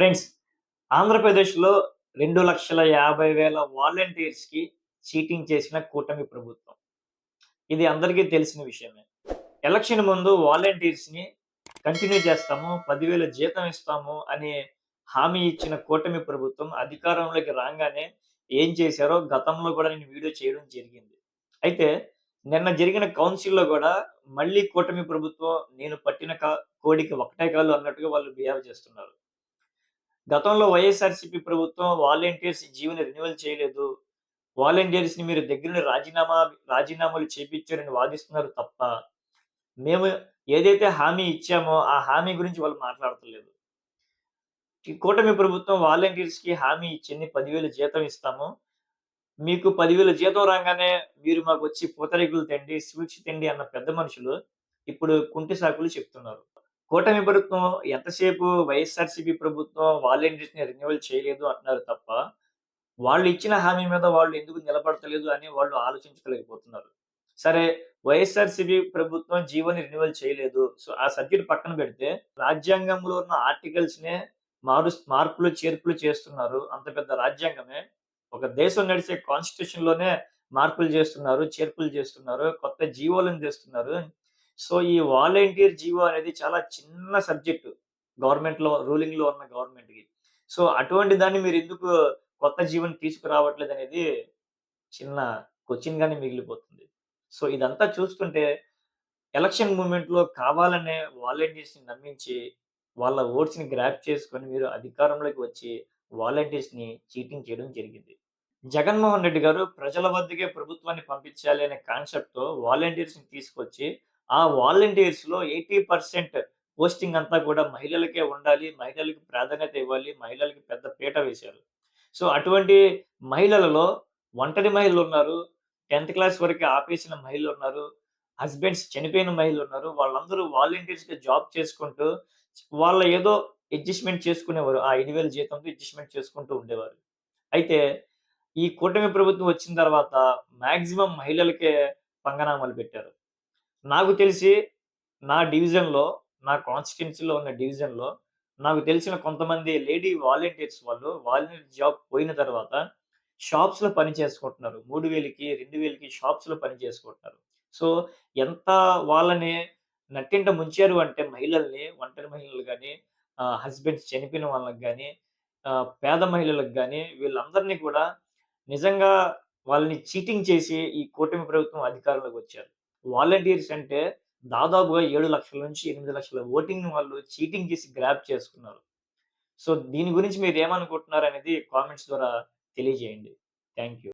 Friends ఆంధ్రప్రదేశ్‌లో 2,50,000 వాలంటీర్స్‌కి cheating చేసిన కూటమి ప్రభుత్వం. ఇది అందరికీ తెలిసిన విషయమే. ఎలక్షన్ ముందు వాలంటీర్స్‌ని కంటిన్యూ చేస్తాము. పదివేల జీతం ఇస్తాము అని హామీ ఇచ్చిన కూటమి ప్రభుత్వం అధికారంలోకి రాగానే ఏం చేశారో గతంలో కూడా నేను వీడియో చేయడం జరిగింది. అయితే నిన్న జరిగిన కౌన్సిల్‌లో కూడా మళ్ళీ కూటమి ప్రభుత్వం నేను పట్టిన క కోడికి ఒకటే కాలు అన్నట్టుగా వాళ్ళు బిహేవ్ చేస్తున్నారు. గతంలో వైఎస్ఆర్‌సీపీ ప్రభుత్వం వాలంటీర్స్ జీవన రెన్యువల్ చేయలేదు. వాలంటీర్స్‌ని మీరు దగ్గరుండి రాజీనామా రాజీనామాలు చేపించారని వాదిస్తున్నారు తప్ప, మేము ఏదైతే హామీ ఇచ్చామో ఆ హామీ గురించి వాళ్ళు మాట్లాడతలేదు. కూటమి ప్రభుత్వం వాలంటీర్స్‌కి హామీ ఇచ్చింది 10,000 జీతం ఇస్తాము. మీకు పదివేల జీతం రాంగానే మీరు మాకొచ్చి పూతరేకులు తెండి, స్వీట్స్ తిండి అన్న పెద్ద మనుషులు ఇప్పుడు కుంటి సాకులు చెప్తున్నారు. కూటమి ప్రభుత్వం ఎంతసేపు వైఎస్ఆర్‌సీపీ ప్రభుత్వం వాలంటీర్స్‌ని రెన్యువల్ చేయలేదు అంటున్నారు తప్ప, వాళ్ళు ఇచ్చిన హామీ మీద వాళ్ళు ఎందుకు నిలబడతలేదు అని వాళ్ళు ఆలోచించలేకపోతున్నారు. సరే వైఎస్ఆర్‌సీపీ ప్రభుత్వం జీవోని రెన్యువల్ చేయలేదు. సో, ఆ సబ్జెక్ట్ పక్కన పెడితే రాజ్యాంగంలో ఉన్న ఆర్టికల్స్‌నే మారు మార్పులు, చేర్పులు చేస్తున్నారు. అంత పెద్ద రాజ్యాంగమే. ఒక దేశం నడిచే కాన్స్టిట్యూషన్‌లోనే మార్పులు చేస్తున్నారు, చేర్పులు చేస్తున్నారు, కొత్త జీవోలను చేస్తున్నారు సో, ఈ వాలంటీర్ జీవో అనేది చాలా చిన్న సబ్జెక్టు. గవర్నమెంట్‌లో రూలింగ్‌లో ఉన్న గవర్నమెంట్‌కి. సో, అటువంటి దాన్ని మీరు ఎందుకు కొత్త జీవనం తీసుకురావట్లేదు అనేది చిన్న క్వశ్చన్గానే మిగిలిపోతుంది. సో, ఇదంతా చూస్తుంటే ఎలక్షన్ మూమెంట్లో కావాలనే వాలంటీర్స్‌ని నమ్మించి, వాళ్ళ ఓట్స్‌ని గ్రాప్ చేసుకొని మీరు అధికారంలోకి వచ్చి వాలంటీర్స్‌ని చీటింగ్ చేయడం జరిగింది. జగన్మోహన్ రెడ్డి గారు ప్రజల వద్దకే ప్రభుత్వాన్ని పంపించాలి అనే కాన్సెప్ట్‌తో వాలంటీర్స్‌ని తీసుకొచ్చి, ఆ వాలంటీర్స్‌లో 80% పోస్టింగ్ అంతా కూడా మహిళలకే ఉండాలి. మహిళలకు ప్రాధాన్యత ఇవ్వాలి. మహిళలకి పెద్ద పీట వేశారు. సో, అటువంటి మహిళలలో ఒంటరి మహిళలు ఉన్నారు టెన్త్ క్లాస్ వరకే ఆపేసిన మహిళలు ఉన్నారు హస్బెండ్స్ చనిపోయిన మహిళలు ఉన్నారు వాళ్ళందరూ వాలంటీర్స్‌గా జాబ్ చేసుకుంటూ వాళ్ళ ఏదో అడ్జస్ట్‌మెంట్ చేసుకునేవారు. ఆ 5,000 జీతంతో అడ్జస్ట్‌మెంట్ చేసుకుంటూ ఉండేవారు. అయితే ఈ కూటమి ప్రభుత్వం వచ్చిన తర్వాత మాక్సిమం మహిళలకే పంగనామాలు పెట్టారు. నాకు తెలిసి నా డివిజన్‌లో, నా కాన్స్టిట్యున్సీలో ఉన్న డివిజన్‌లో నాకు తెలిసిన కొంతమంది లేడీ వాలంటీర్స్ వాళ్ళు వాలంటీర్ జాబ్ పోయిన తర్వాత షాప్స్‌లో పని చేసుకుంటున్నారు. 3,000కి, 2,000కి షాప్స్‌లో పని చేసుకుంటున్నారు. సో, ఎంత వాళ్ళని నట్టింట ముంచారు అంటే మహిళల్ని, ఒంటరి మహిళలు కానీ హస్బెండ్స్ చనిపోయిన వాళ్ళకి కానీ పేద మహిళలకు కానీ వీళ్ళందరిని కూడా నిజంగా వాళ్ళని చీటింగ్ చేసి ఈ కూటమి ప్రభుత్వం అధికారంలోకి వచ్చారు. వాలంటీర్స్ అంటే దాదాపుగా 7,00,000-8,00,000 ఓటింగ్ వాళ్ళు చీటింగ్ చేసి గ్రాప్ చేసుకున్నారు. సో, దీని గురించి మీరు ఏమనుకుంటున్నారు అనేది కామెంట్స్ ద్వారా తెలియజేయండి. Thank you.